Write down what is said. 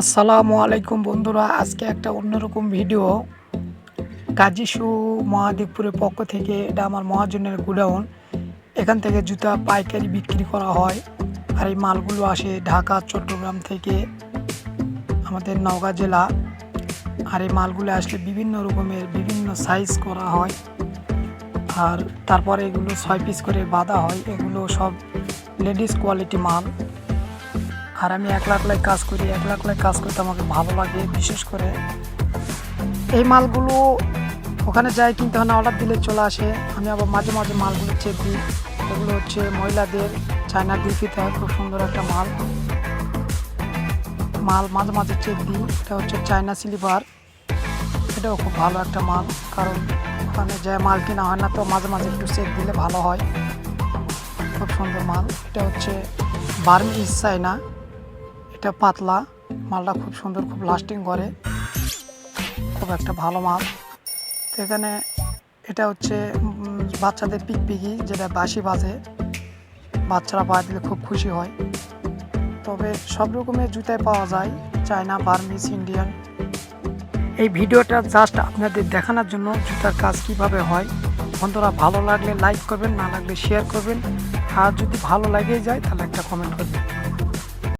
আসসালামু আলাইকুম বন্ধুরা, আজকে একটা অন্যরকম ভিডিও গাজীশু মহাদেবপুরের পক্ষ থেকে। এটা আমার মহাজনের গুডাউন। এখান থেকে জুতা, পাইকারি বিক্রি করা হয়। আর এই মালগুলো আসে ঢাকা, চট্টগ্রাম থেকে আমাদের নওগাঁ জেলা। আর এই মালগুলো আসলে বিভিন্ন রকমের, বিভিন্ন সাইজ করা হয়। আর তারপরে এগুলো ছয় পিস করে বাঁধা হয়। এগুলো সব লেডিস কোয়ালিটি মাল। আর আমি এক লাখ একলাই কাজ করি, একলা একলাই কাজ করতে আমাকে ভালো লাগে, বিশেষ করে এই মালগুলো ওখানে যাই কিনতে হয় না অর্ডার দিলে চলে আসে। আমি আবার মাঝে মাঝে মালগুলো চেক দিই। এগুলো হচ্ছে মহিলাদের, চায়না দিল্লিতে হয়, খুব সুন্দর একটা মাল। মাল মাঝে মাঝে চেক দিই, এটা হচ্ছে চায়না সিলিভার এটাও খুব ভালো একটা মাল, কারণ ওখানে যে মাল কেনা হয় না, তো মাঝে মাঝে একটু চেক দিলে ভালো হয়। খুব সুন্দর মাল। এটা হচ্ছে বার্মিজ চায়না। এটা পাতলা, মালটা খুব সুন্দর, খুব লাস্টিং করে। খুব একটা ভালো মাল। তো এখানে এটা হচ্ছে বাচ্চাদের পিকপিকি যেটা বাসি বাজে। বাচ্চারা পা দিলে খুব খুশি হয়। তবে সব রকমের জুতাই পাওয়া যায়, চায়না বার্মিস ইন্ডিয়ান। এই ভিডিওটা জাস্ট আপনাদের দেখানোর জন্য জুতার কাজ কীভাবে হয়। বন্ধুরা, ভালো লাগলে লাইক করবেন, না লাগলে শেয়ার করবেন। আর যদি ভালো লাগে যায়, তাহলে একটা কমেন্ট করবেন।